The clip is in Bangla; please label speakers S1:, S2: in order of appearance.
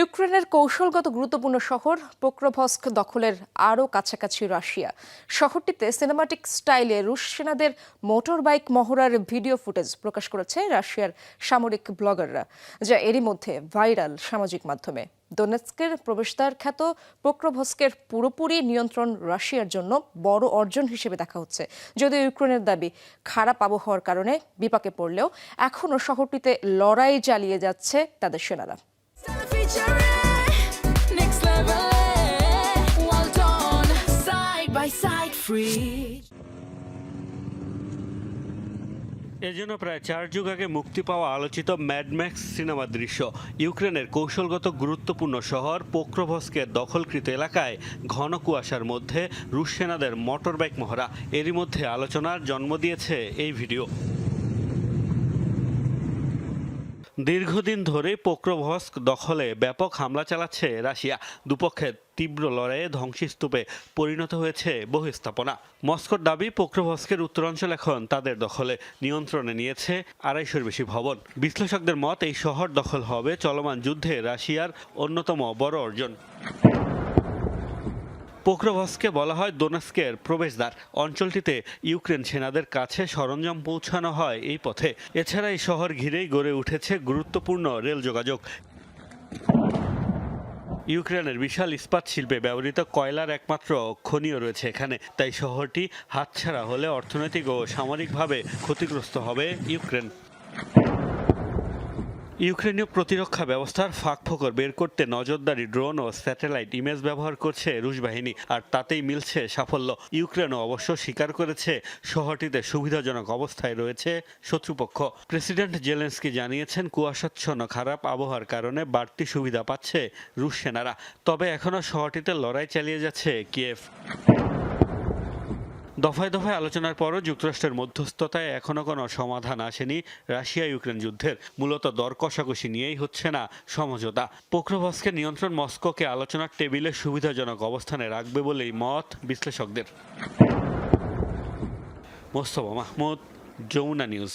S1: ইউক্রেনের কৌশলগত গুরুত্বপূর্ণ শহর পোক্রোভস্ক দখলের আরও কাছাকাছি রাশিয়া। শহরটিতে সিনেমাটিক স্টাইলে রুশ সেনাদের মোটর বাইক মহড়ার ভিডিও ফুটেজ প্রকাশ করেছে রাশিয়ার সামরিক ব্লগাররা, যা এরই মধ্যে ভাইরাল সামাজিক মাধ্যমে। দোনেৎস্কের প্রবেশদ্বার খ্যাত পোক্রোভস্কের পুরোপুরি নিয়ন্ত্রণ রাশিয়ার জন্য বড় অর্জন হিসেবে দেখা হচ্ছে। যদিও ইউক্রেনের দাবি খারাপ আবহাওয়ার কারণে বিপাকে পড়লেও এখনও শহরটিতে লড়াই চালিয়ে যাচ্ছে তাদের সেনারা।
S2: Next level, well done, side by side, free.
S3: এর জন্য প্রায় চার যুগ আগে মুক্তি পাওয়া আলোচিত ম্যাডম্যাক্স সিনেমার দৃশ্য ইউক্রেনের কৌশলগত গুরুত্বপূর্ণ শহর পোক্রোভস্কের দখলকৃত এলাকায় ঘন কুয়াশার মধ্যে রুশ সেনাদের মোটরবাইক মহড়া এরই মধ্যে আলোচনার জন্ম দিয়েছে এই ভিডিও দীর্ঘদিন ধরে পোক্রোভস্ক দখলে ব্যাপক হামলা চালাচ্ছে রাশিয়া। দুপক্ষের তীব্র লড়াইয়ে ধ্বংসস্তূপে পরিণত হয়েছে বহু স্থাপনা মস্কোর দাবি, পোক্রোভস্কের উত্তরাঞ্চল এখন তাদের দখলে নিয়ন্ত্রণে নিয়েছে আড়াইশোর বেশি ভবন। বিশ্লেষকদের মত, এই শহর দখল হবে চলমান যুদ্ধে রাশিয়ার অন্যতম বড় অর্জন। পোক্রোভস্কে বলা হয় দোনেস্কের প্রবেশদ্বার। অঞ্চলটিতে ইউক্রেন সেনাদের কাছে সরঞ্জাম পৌঁছানো হয় এই পথে। এছাড়া এই শহর ঘিরেই গড়ে উঠেছে গুরুত্বপূর্ণ রেল যোগাযোগ। ইউক্রেনের বিশাল ইস্পাত শিল্পে ব্যবহৃত কয়লার একমাত্র খনিও রয়েছে এখানে। তাই শহরটি হাতছাড়া হলে অর্থনৈতিক ও সামরিকভাবে ক্ষতিগ্রস্ত হবে ইউক্রেন। ইউক্রেনীয় প্রতিরক্ষা ব্যবস্থার ফাঁক ফোকর বের করতে নজরদারি ড্রোন ও স্যাটেলাইট ইমেজ ব্যবহার করছে রুশ বাহিনী, আর তাতেই মিলছে সাফল্য। ইউক্রেনও অবশ্য স্বীকার করেছে, শহরটিতে সুবিধাজনক অবস্থায় রয়েছে শত্রুপক্ষ। প্রেসিডেন্ট জেলেন্সকি জানিয়েছেন, কুয়াশাচ্ছন্ন খারাপ আবহাওয়ার কারণে বাড়তি সুবিধা পাচ্ছে রুশ সেনারা। তবে এখনও শহরটিতে লড়াই চালিয়ে যাচ্ছে কিয়েভ। দফায় দফায় আলোচনার পরও যুক্তরাষ্ট্রের মধ্যস্থতায় এখনও কোনো সমাধান আসেনি রাশিয়া ইউক্রেন যুদ্ধের। মূলত দর কষাকষি নিয়েই হচ্ছে না সমঝোতা। পোক্রোভস্কের নিয়ন্ত্রণ মস্কোকে আলোচনার টেবিলে সুবিধাজনক অবস্থানে রাখবে বলেই মত বিশ্লেষকদের। মোস্তফা মাহমুদ, যমুনা নিউজ।